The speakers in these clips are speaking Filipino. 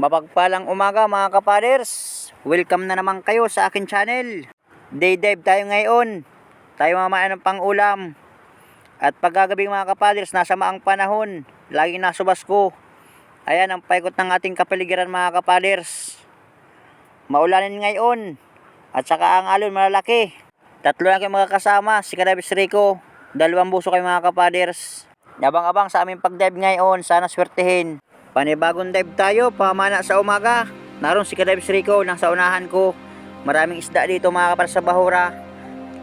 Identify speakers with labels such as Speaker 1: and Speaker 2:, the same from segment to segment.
Speaker 1: Mapagpalang umaga mga kapaders. Welcome na naman kayo sa akin channel. Day dive tayo ngayon. Tayo mamaya ng pang-ulam. At pagkagabing mga kapaders, nasa maang panahon. Laging nasubas ko. Ayan ang paikot ng ating kapaligiran mga kapaders. Maulanin ngayon. At saka ang alon malalaki. Tatlo lang kayo mga kasama. Si Kadabis Rico. Dalawang buso kayo mga kapaders. Yabang-abang sa aming pag-dive ngayon. Sana swertehin. Panibagong dive tayo, pamana sa umaga. Naroon si Kadabis Rico, nasa unahan ko. Maraming isda dito mga kapar sa bahura.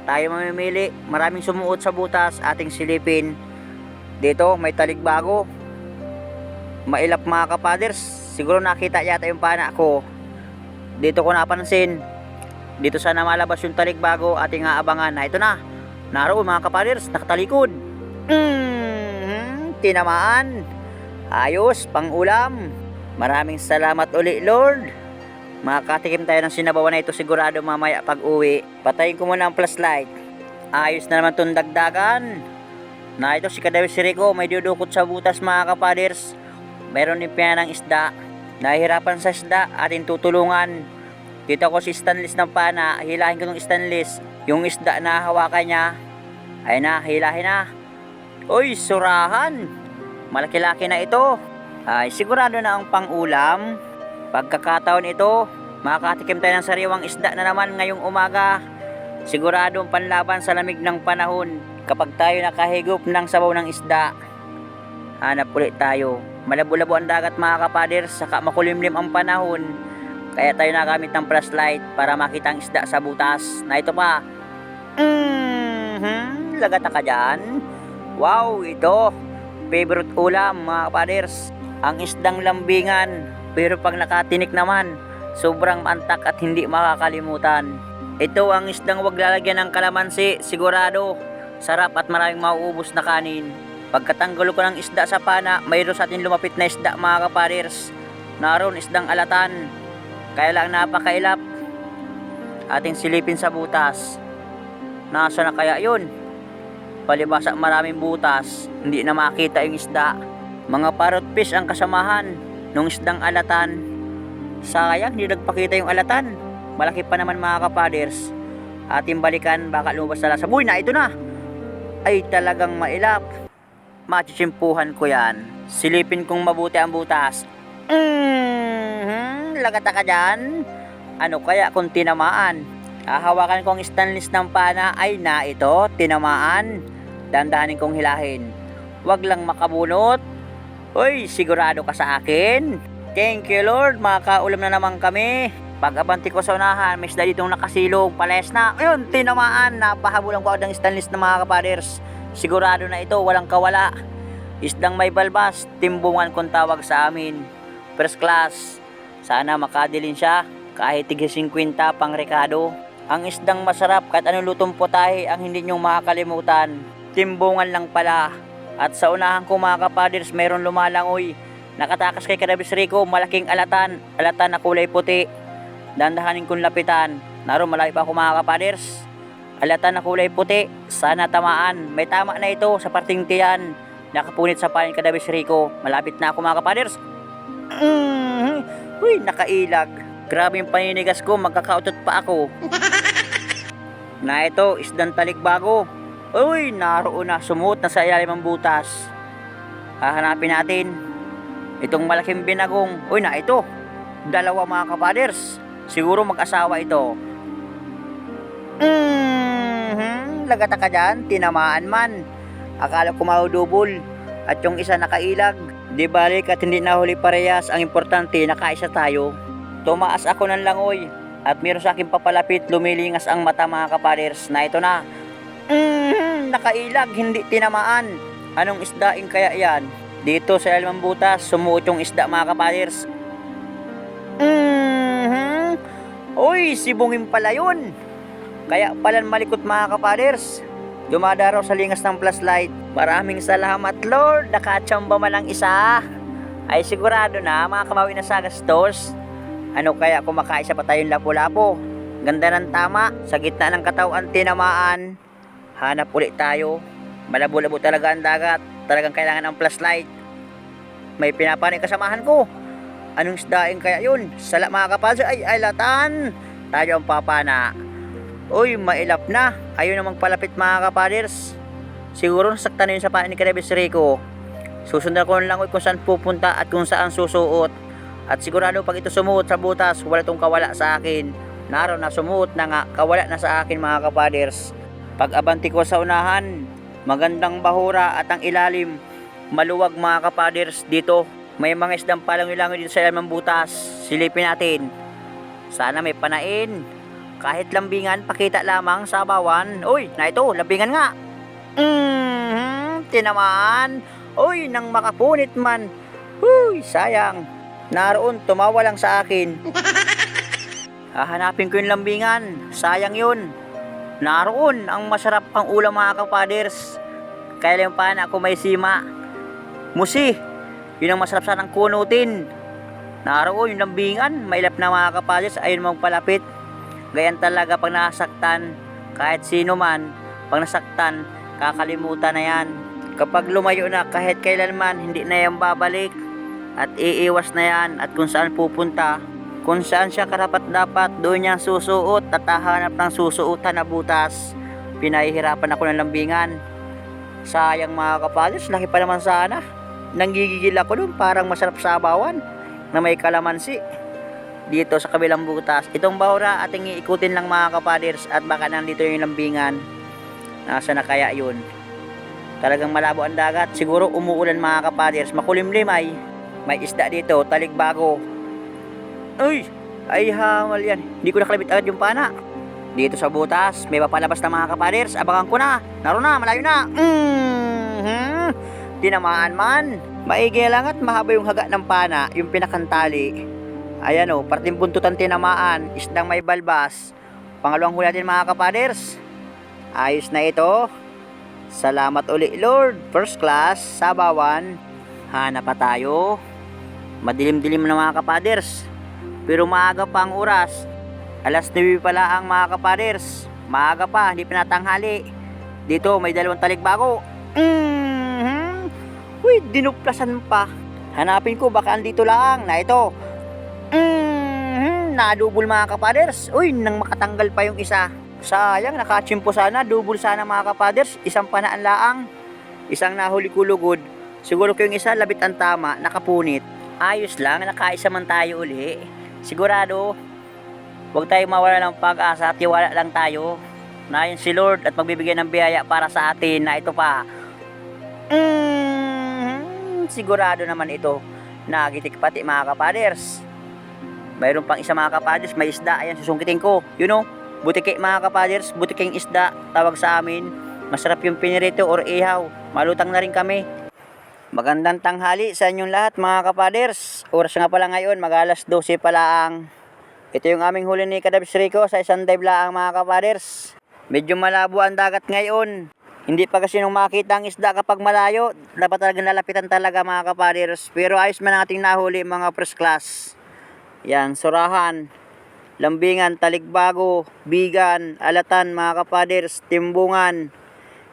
Speaker 1: Tayo mamimili, maraming sumuot sa butas, ating silipin. Dito, may taligbago. Mailap mga kapaders, siguro nakita yata yung pana ko. Dito ko napansin. Dito sana malabas yung taligbago, ating aabangan. Na ito na, naroon mga kapaders, nakatalikod. Mm, tinamaan. Ayos, pang ulam. Maraming salamat uli, Lord. Makakatikim tayo ng sinabawan na ito sigurado mamaya pag uwi. Patayin ko muna ang flashlight. Ayos na naman itong dagdagan. Na ito si Kadawis Rico, may dudukot sa butas mga kapaders. Meron din piya ng isda. Nahihirapan sa isda, ating tutulungan. Dito ako si Stanless ng pana, hilahin ko ng Stanless. Yung isda na hawakan niya, ay na, hilahin na. Uy, surahan! Malaki-laki na ito. Ay, sigurado na ang pang-ulam. Pagkakataon ito, makakatikim tayo ng sariwang isda na naman ngayong umaga. Siguradong panlaban sa lamig ng panahon kapag tayo nakahigop ng sabaw ng isda. Hanap ulit tayo. Malabo-labo ang dagat mga kapaders, saka makulimlim ang panahon. Kaya tayo nagamit ng flashlight para makita ang isda sa butas. Na ito pa. Mm-hmm, lagata ka dyan. Wow, ito. Favorite ulam mga kapaders. Ang isdang lambingan. Pero pag nakatinik naman, sobrang antak at hindi makakalimutan. Ito ang isdang wag lalagyan ng kalamansi, sigurado. Sarap at maraming mauubos na kanin. Pagkatanggol ko ng isda sa pana, mayroon sa atin lumapit na isda mga kapaders. Naroon isdang alatan. Kaya lang napakailap. Ating silipin sa butas. Nasa na kaya yun? Palibasa maraming butas, hindi na makita yung isda. Mga parrot fish ang kasamahan nung isdang alatan. Sayang, hindi nagpakita yung alatan. Malaki pa naman mga kapaders. Ating balikan, baka lumabas na sa buhay na ito na. Ay talagang mailap. Machichimpuhan ko yan. Silipin kong mabuti ang butas. Mm-hmm, lagata ka dyan. Ano kaya kung tinamaan? Hahawakan kong stainless ng pana ay na ito, tinamaan. Dandahanin kong hilahin. Huwag lang makabunot. Uy, sigurado ka sa akin. Thank you Lord, makakaulam na naman kami. Pag-abanti ko sa unahan, may isda ditong nakasilong, pales na. Ayun, tinamaan. Napahabulan ko ng stainless ng mga kapaders. Sigurado na ito, walang kawala. Isdang may balbas, timbungan kung tawag sa amin. First class. Sana makadilin siya, kahit tig 50 pang rekado. Ang isdang masarap kahit anong lutong putahe ang hindi nyo makakalimutan. Timbungan lang pala. At sa unahan ko mga kapaders, mayroon lumalangoy. Nakatakas kay Kadabis Rico, malaking alatan. Alatan na kulay puti. Dandahanin kong lapitan. Naroon malayo pa ako mga kapaders. Alatan na kulay puti. Sana tamaan. May tama na ito sa parting tiyan. Nakapunit sa panin Kadabis Rico. Malapit na ako mga kapaders. Mm, uy, nakailag. Grabe yung paninigas ko, magkakautot pa ako. na ito, isdang talikbago. Uy, naroon na, sumuot na sa ilalim ng butas. Hahanapin natin. Itong malaking binagong. Uy, na ito. Dalawa mga kapaders. Siguro mag-asawa ito. Mm-hmm, lagata ka dyan, tinamaan man. Akala ko maudubol. At yung isa nakailag. Di balik at hindi nahuli parehas. Ang importante, nakaisa tayo. Tumaas ako ng langoy at meron sa akin papalapit lumilingas ang mata mga kapaders na ito na. Mm, nakailag, hindi tinamaan. Anong isdaing kaya yan? Dito sa Elmang Butas, sumuot yung isda mga kapaders. Mm-hmm. Uy, sibungin pala yun. Kaya pala malikot mga kapaders. Dumadaraw sa lingas ng flashlight. Maraming salamat Lord, nakachamba man lang isa. Ay sigurado na mga kamawi na sa gastos. Ano kaya kung makaisa pa tayong lapo-lapo? Ganda ng tama, sa gitna ng katawan tinamaan. Hanap ulit tayo. Malabo-labo talaga ang dagat. Talagang kailangan ng flashlight. May pinapaning kasamahan ko. Anong isdaing kaya yun? Sala mga kapaders, ay alatan. Tayo ang papana. Uy, mailap na. Ayaw na magpalapit mga kapaders. Siguro nasaktan na yun sa panin ni Karebes Rico. Susundan ko lang uy kung saan pupunta at kung saan susuot. At sigurado pag ito sumuot sa butas, wala itong kawala sa akin. Naroon na sumuot na nga, kawala na sa akin mga kapaders. Pag abanti ko sa unahan, magandang bahura at ang ilalim, maluwag mga kapaders dito. May mga isdang palang ilangan dito sa ilalim ng butas. Silipin natin. Sana may panain. Kahit lambingan, pakita lamang sa bawan. Uy, na ito, lambingan nga. Mhm, tinamaan. Uy, nang makapunit man. Huy, sayang. Naroon, tumawa lang sa akin. Hahanapin ko yung lambingan. Sayang yun. Naroon, ang masarap pang ulam mga kapaders. Kaya lang pa na ako may sima. Musi, yun ang masarap sanang kunutin. Naroon, yung lambingan, mailap na mga kapaders, ayun mong palapit. Gayan talaga pag nasaktan, kahit sino man, pag nasaktan, kakalimutan na yan. Kapag lumayo na kahit kailanman, hindi na yan babalik. At iiwas na yan at kung saan pupunta, kung saan siya karapat dapat, doon niya susuot at hahanap ng susuotan na butas. Pinahihirapan ako ng lambingan. Sayang mga kapalis, laki pa naman sana. Nanggigigil ako doon, parang masarap sa abawan na may kalamansi. Dito sa kabilang butas. Itong bahura ating iikutin lang mga kapaders at baka nandito yung lambingan. Nasa na kaya yun? Talagang malabo ang dagat. Siguro umuulan mga kapaders. Makulimlim ay. May isda dito, taligbago. Uy! Ay hamal yan. Hindi ko nakalabit agad yung pana. Dito sa butas, may papalabas na mga kapaders. Abangan ko na. Naroon na, malayo na. Mm-hmm. Tinamaan man. Maigi lang at mahaba yung haga ng pana, yung pinakantali. Ayan o, parting buntutan tinamaan, isdang may balbas. Pangalawang huli natin mga kapaders. Ayos na ito. Salamat uli Lord. First class, sabawan. Hanap pa tayo. Madilim-dilim na mga kapaders. Pero maaga pa ang oras. Alas 9 pala ang mga kapaders. Maaga pa, hindi pinatanghali. Dito may dalawang talikbago. Mm-hmm. Uy, dinuplasan pa. Hanapin ko baka andito lang na ito. Mm-hmm. Nadubol mga kapaders. Uy, nang makatanggal pa yung isa. Sayang, nakachimpo sana. Double sana mga kapaders. Isang panaan laang. Isang nahuli kulugod. Siguro ko yung isa, labit ang tama, nakapunit. Ayos lang, nakaisa man tayo uli. Sigurado, huwag tayo mawala ng pag-asa at tiwala lang tayo na yun si Lord at magbibigay ng biyaya para sa atin na ito pa. Mm, sigurado naman ito. Nagitik pati mga kapaders. Mayroon pang isa mga kapaders, may isda. Ayan, susungkitin ko. You know, butike mga kapaders, butiking isda. Tawag sa amin. Masarap yung pinirito or ihaw. Malutang na rin kami. Magandang tanghali sa inyong lahat mga kapaders. Oras nga pala ngayon, mag alas 12 pala ang ito yung aming huli ni Kadabs Rico sa isang dive laang mga kapaders. Medyo malabo ang dagat ngayon. Hindi pa kasi nung makita ang isda kapag malayo, dapat talaga nalapitan talaga mga kapaders. Pero ayos man ang ating nahuli mga first class. Yan, surahan, lambingan, talikbago, bigan, alatan mga kapaders, timbungan.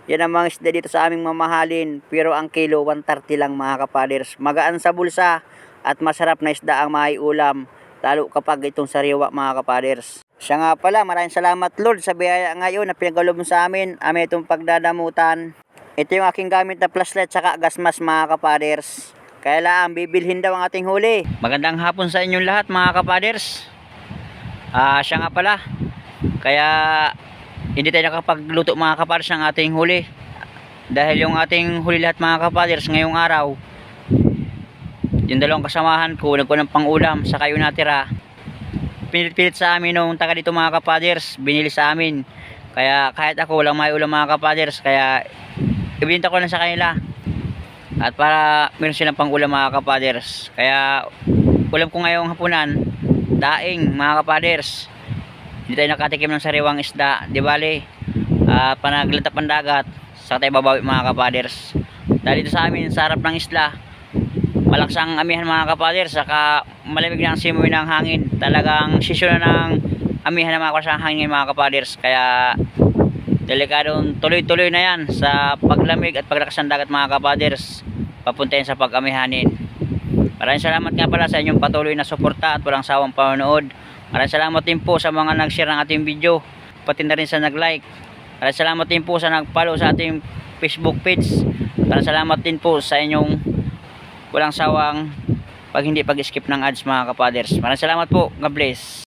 Speaker 1: Yan ang mga isda dito sa aming mamahalin. Pero ang kilo, 130 lang mga kapaders. Magaan sa bulsa at masarap na isda ang maiulam. Lalo kapag itong sariwa mga kapaders. Siya nga pala, maraming salamat Lord sa biyaya ngayon na pinagalob mo sa amin. Amin itong pagdadamutan. Ito yung aking gamit na flashlight saka gasmas mga kapaders. Kaya lang, bibilhin daw ang ating huli. Magandang hapon sa inyong lahat mga kapaders. Ah, siya nga pala. Kaya hindi tayo nakapagluto mga kapaders ng ating huli. Dahil yung ating huli lahat mga kapaders ngayong araw, yung dalawang kasamahan ko, nagko ng pangulam, saka yung natira, pinilit-pilit sa amin nung taga dito mga kapaders, binili sa amin. Kaya kahit ako walang may ulam mga kapaders, kaya ibinta ko lang sa kanila. At para meron silang pang ulam mga kapaders. Kaya ulam ko ngayong hapunan, daing mga kapaders. Hindi tayo nakatikim ng sariwang isda, di bali. Uh, panaglatap ng dagat, sa tayo babawi mga kapaders. Dahil dito sa amin, sa harap ng isla, malakas ang amihan mga kapaders, saka malamig na ang simoy ng hangin. Talagang sisyo na ng amihan ng mga sa hangin mga kapaders. Kaya delikadong tuloy-tuloy na yan sa paglamig at paglakas ng dagat mga kapaders. Papuntayin sa pag-amihanin. Maraming salamat nga pala sa inyong patuloy na suporta at walang sawang panonood. Maraming salamat din po sa mga nag-share ng ating video, pati na rin sa nag-like. Maraming salamat din po sa nag-follow sa ating Facebook page. Maraming salamat din po sa inyong walang sawang pag hindi pag-skip ng ads mga kapaders. Maraming salamat po. God bless.